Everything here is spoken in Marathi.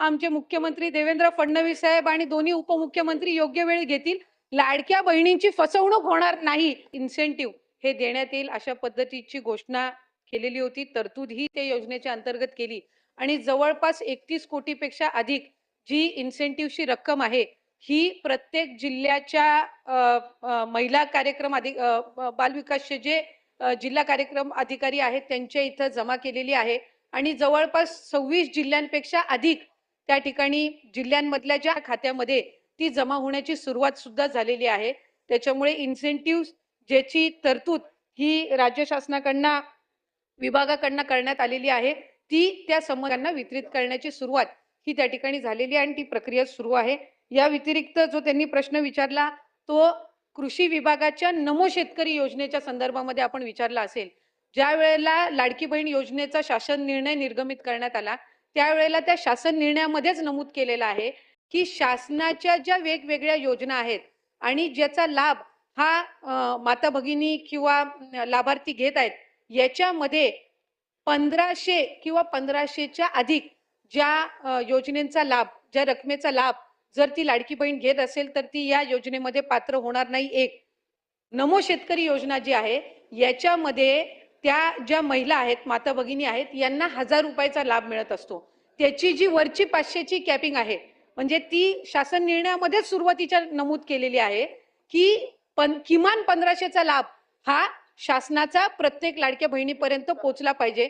आमचे मुख्यमंत्री देवेंद्र फडणवीस साहेब आणि दोन्ही उपमुख्यमंत्री योग्य वेळी घेतील. लाडक्या बहिणींची फसवणूक होणार नाही. इन्सेंटिव्ह हे देण्यात येईल अशा पद्धतीची घोषणा केलेली होती. तरतूद ही त्या योजनेच्या अंतर्गत केली. आणि जवळपास एकतीस कोटीपेक्षा अधिक जी इन्सेंटिव्हची रक्कम आहे ही प्रत्येक जिल्ह्याच्या महिला कार्यक्रम अधिक बालविकासचे जे जिल्हा कार्यक्रम अधिकारी आहेत त्यांच्या इथं जमा केलेली आहे. आणि जवळपास सव्वीस जिल्ह्यांपेक्षा अधिक त्या ठिकाणी जिल्ह्यांमधल्या ज्या खात्यामध्ये ती जमा होण्याची सुरुवात सुद्धा झालेली आहे. त्याच्यामुळे इन्सेंटिव्ह ज्याची तरतूद ही राज्य शासनाकडनं विभागाकडनं करण्यात आलेली आहे. ती त्या समूहांना वितरित करण्याची सुरुवात ही त्या ठिकाणी झालेली आहे आणि ती प्रक्रिया सुरू आहे. या व्यतिरिक्त जो त्यांनी प्रश्न विचारला तो कृषी विभागाच्या नमो शेतकरी योजनेच्या संदर्भामध्ये आपण विचारला असेल. ज्या वेळेला लाडकी बहीण योजनेचा शासन निर्णय निर्गमित करण्यात आला त्यावेळेला त्या शासन निर्णयामध्येच नमूद केलेलं आहे की शासनाच्या ज्या वेगवेगळ्या योजना आहेत आणि ज्याचा लाभ हा माता भगिनी किंवा लाभार्थी घेत आहेत याच्यामध्ये पंधराशे किंवा पंधराशेच्या अधिक ज्या योजनेचा लाभ ज्या रकमेचा लाभ जर ती लाडकी बहीण घेत असेल तर ती या योजनेमध्ये पात्र होणार नाही एक. नमो शेतकरी योजना जी आहे याच्यामध्ये त्या ज्या महिला आहेत माता भगिनी आहेत यांना हजार रुपयाचा लाभ मिळत असतो. त्याची जी वरची पाचशेची कॅपिंग आहे म्हणजे ती शासन निर्णयामध्येच सुरुवातीच्या नमूद केलेली आहे की पण किमान पंधराशेचा लाभ हा शासनाचा प्रत्येक लाडक्या बहिणीपर्यंत पोहोचला पाहिजे.